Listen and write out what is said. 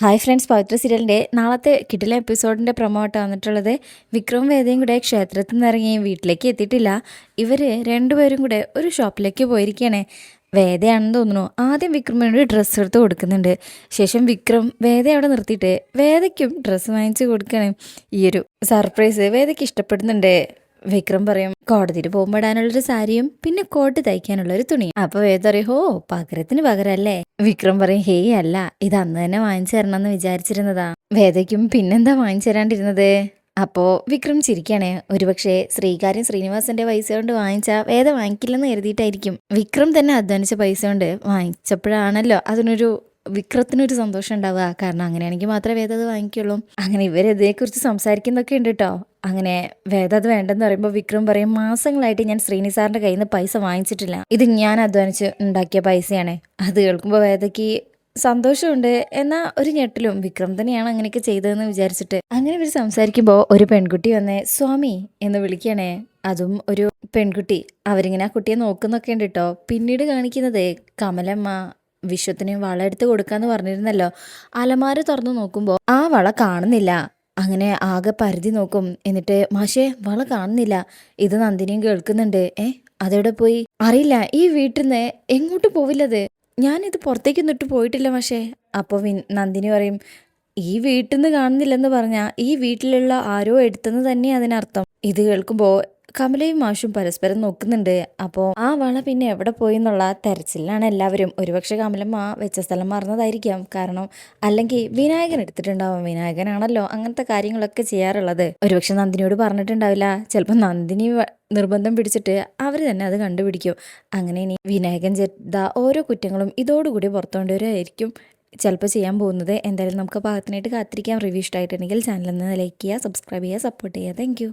Hi friends പവിത്ര സീരിയലിന്റെ നാളത്തെ കിടില എപ്പിസോഡിന്റെ പ്രൊമോട്ട് വന്നിട്ടുള്ളത്. വിക്രം വേദയും കൂടെ ക്ഷേത്രത്തിൽ നിന്ന് ഇറങ്ങി വീട്ടിലേക്ക് എത്തിയിട്ടില്ല. ഇവർ രണ്ടുപേരും കൂടെ ഒരു ഷോപ്പിലേക്ക് പോയിരിക്കുകയാണ്. വേദയാണെന്ന് തോന്നുന്നു ആദ്യം വിക്രമിനോട് ഡ്രസ്സ് എടുത്ത് കൊടുക്കുന്നുണ്ട്. ശേഷം വിക്രം വേദ അവിടെ നിർത്തിയിട്ട് വേദയ്ക്കും ഡ്രസ്സ് വാങ്ങിച്ച് കൊടുക്കുകയാണ്. ഈ ഒരു സർപ്രൈസ് വേദയ്ക്ക് ഇഷ്ടപ്പെടുന്നുണ്ട്. വിക്രം പറയും കോടതിയിൽ പോകുമ്പോടാനുള്ളൊരു സാരിയും പിന്നെ കോട്ട് തയ്ക്കാനുള്ള ഒരു തുണിയും. അപ്പൊ വേദ പറയും ഹോ പകരത്തിന് പകരല്ലേ? വിക്രം പറയും ഹേയ് അല്ല ഇത് അന്ന് തന്നെ വാങ്ങിച്ചു തരണം എന്ന് വിചാരിച്ചിരുന്നതാ. വേദയ്ക്കും പിന്നെന്താ വാങ്ങിച്ചു തരാണ്ടിരുന്നത്? അപ്പോ വിക്രം ചിരിക്കണേ. ഒരുപക്ഷെ ശ്രീകാര്യം ശ്രീനിവാസന്റെ പൈസ കൊണ്ട് വാങ്ങിച്ച വേദ വാങ്ങിക്കില്ലെന്ന് കരുതിയിട്ടായിരിക്കും. വിക്രം തന്നെ അധ്വാനിച്ച പൈസ കൊണ്ട് വാങ്ങിച്ചപ്പോഴാണല്ലോ അതിനൊരു വിക്രത്തിനൊരു സന്തോഷം ഉണ്ടാവുക. കാരണം അങ്ങനെയാണെങ്കിൽ മാത്രമേ വേദ അത് വാങ്ങിക്കുള്ളൂ. അങ്ങനെ ഇവരിതേക്കുറിച്ച് സംസാരിക്കുന്നൊക്കെ ഉണ്ട് കേട്ടോ അങ്ങനെ വേദ അത് വേണ്ടെന്ന് പറയുമ്പോൾ വിക്രം പറയും മാസങ്ങളായിട്ട് ഞാൻ ശ്രീനി സാറിന്റെ കയ്യിൽ നിന്ന് പൈസ വാങ്ങിച്ചിട്ടില്ല. ഇത് ഞാൻ അധ്വാനിച്ച് ഉണ്ടാക്കിയ പൈസയാണ്. അത് കേൾക്കുമ്പോൾ വേദയ്ക്ക് സന്തോഷമുണ്ട്. എന്നാൽ ഒരു ഞെട്ടിലും. വിക്രം തന്നെയാണ് അങ്ങനെയൊക്കെ ചെയ്തതെന്ന് വിചാരിച്ചിട്ട്. അങ്ങനെ ഇവർ സംസാരിക്കുമ്പോൾ ഒരു പെൺകുട്ടി വന്നേ സ്വാമി എന്ന് വിളിക്കണേ അതും ഒരു പെൺകുട്ടി. അവരിങ്ങനെ ആ കുട്ടിയെ നോക്കുന്നൊക്കെ ഉണ്ട് കേട്ടോ പിന്നീട് കാണിക്കുന്നത് കമലമ്മ വിശ്വത്തിന് വള എടുത്ത് കൊടുക്കാന്ന് പറഞ്ഞിരുന്നല്ലോ. അലമാര തുറന്നു നോക്കുമ്പോൾ ആ വള കാണുന്നില്ല. അങ്ങനെ ആകെ പരിധി നോക്കും. എന്നിട്ട് മാഷേ വള കാണുന്നില്ല. ഇത് നന്ദിനിയും കേൾക്കുന്നുണ്ട്. ഏ അതെവിടെ പോയി? അറിയില്ല. ഈ വീട്ടിൽ നിന്ന് എങ്ങോട്ട് പോവില്ലത്? ഞാനിത് പുറത്തേക്ക് നിട്ട് പോയിട്ടില്ല മാഷേ. അപ്പോൾ നന്ദിനി പറയും ഈ വീട്ടിൽ നിന്ന് കാണുന്നില്ലെന്ന് പറഞ്ഞാൽ ഈ വീട്ടിലുള്ള ആരോ എടുത്തെന്ന് തന്നെ അതിനർത്ഥം. ഇത് കേൾക്കുമ്പോൾ കമലയും മാഷും പരസ്പരം നോക്കുന്നുണ്ട്. അപ്പോൾ ആ വള പിന്നെ എവിടെ പോയി എന്നുള്ള തെരച്ചിലാണ് എല്ലാവരും. ഒരുപക്ഷെ കമലമ്മ വെച്ച സ്ഥലം മറന്നതായിരിക്കാം. കാരണം അല്ലെങ്കിൽ വിനായകൻ എടുത്തിട്ടുണ്ടാവും. വിനായകനാണല്ലോ അങ്ങനത്തെ കാര്യങ്ങളൊക്കെ ചെയ്യാറുള്ളത്. ഒരുപക്ഷെ നന്ദിനിയോട് പറഞ്ഞിട്ടുണ്ടാവില്ല. ചിലപ്പോൾ നന്ദിനി നിർബന്ധം പിടിച്ചിട്ട് അവർ തന്നെ അത് കണ്ടുപിടിക്കും. അങ്ങനെ ഇനി വിനായകൻ ചെയ്ത ഓരോ കുറ്റങ്ങളും ഇതോടുകൂടി പുറത്തുകൊണ്ടുവരായിരിക്കും ചിലപ്പോൾ ചെയ്യാൻ പോകുന്നത്. എന്തായാലും നമുക്ക് പാകത്തിനായിട്ട് കാത്തിരിക്കാം. റിവ്യൂ ഇഷ്ടമായിട്ടുണ്ടെങ്കിൽ ചാനലിൽ നിന്ന് ലൈക്ക് ചെയ്യുക സബ്സ്ക്രൈബ് ചെയ്യുക സപ്പോർട്ട് ചെയ്യുക. താങ്ക്